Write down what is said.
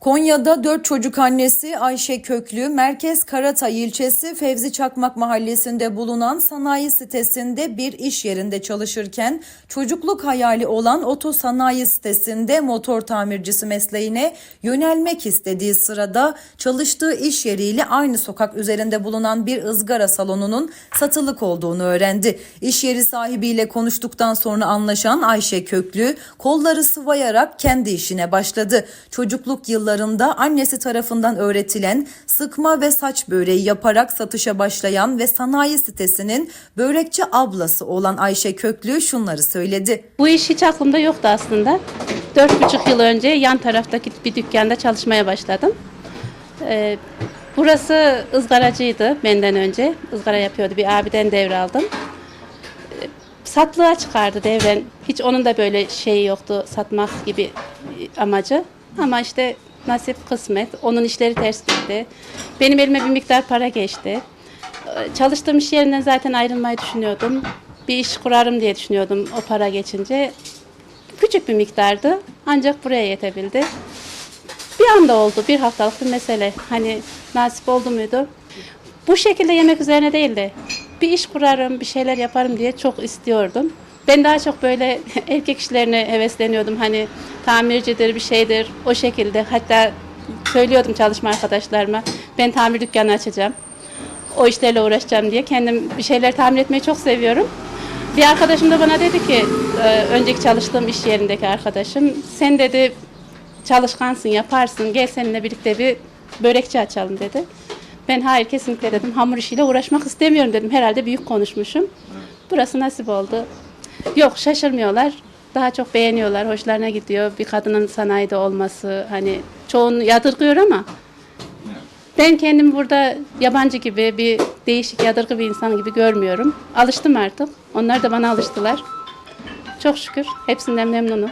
Konya'da dört çocuk annesi Ayşe Köklü, Merkez Karatay ilçesi Fevzi Çakmak mahallesinde bulunan sanayi sitesinde bir iş yerinde çalışırken çocukluk hayali olan oto sanayi sitesinde motor tamircisi mesleğine yönelmek istediği sırada çalıştığı iş yeriyle aynı sokak üzerinde bulunan bir ızgara salonunun satılık olduğunu öğrendi. İş yeri sahibiyle konuştuktan sonra anlaşan Ayşe Köklü kolları sıvayarak kendi işine başladı. Çocukluk yıllarında annesi tarafından öğretilen sıkma ve saç böreği yaparak satışa başlayan ve sanayi sitesinin börekçi ablası olan Ayşe Köklü şunları söyledi. Bu iş hiç aklımda yoktu aslında. Dört buçuk yıl önce yan taraftaki bir dükkanda çalışmaya başladım. Ee, burası ızgaracıydı benden önce. Izgara yapıyordu. Bir abiden devraldım. Ee, satlığa çıkardı devren. Hiç onun da böyle şeyi yoktu satmak gibi amacı. Ama işte nasip kısmet. Onun işleri ters gitti. Benim elime bir miktar para geçti. Çalıştığım iş yerinden zaten ayrılmayı düşünüyordum. Bir iş kurarım diye düşünüyordum o para geçince. Küçük bir miktardı ancak buraya yetebildi. Bir anda oldu, bir haftalık bir mesele. Hani nasip oldu muydu? Bu şekilde yemek üzerine değil de bir iş kurarım, bir şeyler yaparım diye çok istiyordum. Ben daha çok böyle erkek işlerine hevesleniyordum. Hani tamircidir, bir şeydir o şekilde. Hatta söylüyordum çalışma arkadaşlarıma ben tamir dükkanı açacağım o işlerle uğraşacağım diye kendim bir şeyler tamir etmeyi çok seviyorum. Bir arkadaşım da bana dedi ki, e, önceki çalıştığım iş yerindeki arkadaşım, sen dedi çalışkansın, yaparsın, gel seninle birlikte bir börekçi açalım dedi. Ben hayır kesinlikle dedim, hamur işiyle uğraşmak istemiyorum dedim. Herhalde büyük konuşmuşum. Burası nasip oldu. Yok şaşırmıyorlar. Daha çok beğeniyorlar, hoşlarına gidiyor. Bir kadının sanayide olması, hani çoğunu yadırgıyor ama ben kendimi burada yabancı gibi bir değişik yadırgı bir insan gibi görmüyorum. Alıştım artık. Onlar da bana alıştılar. Çok şükür hepsinden memnunum.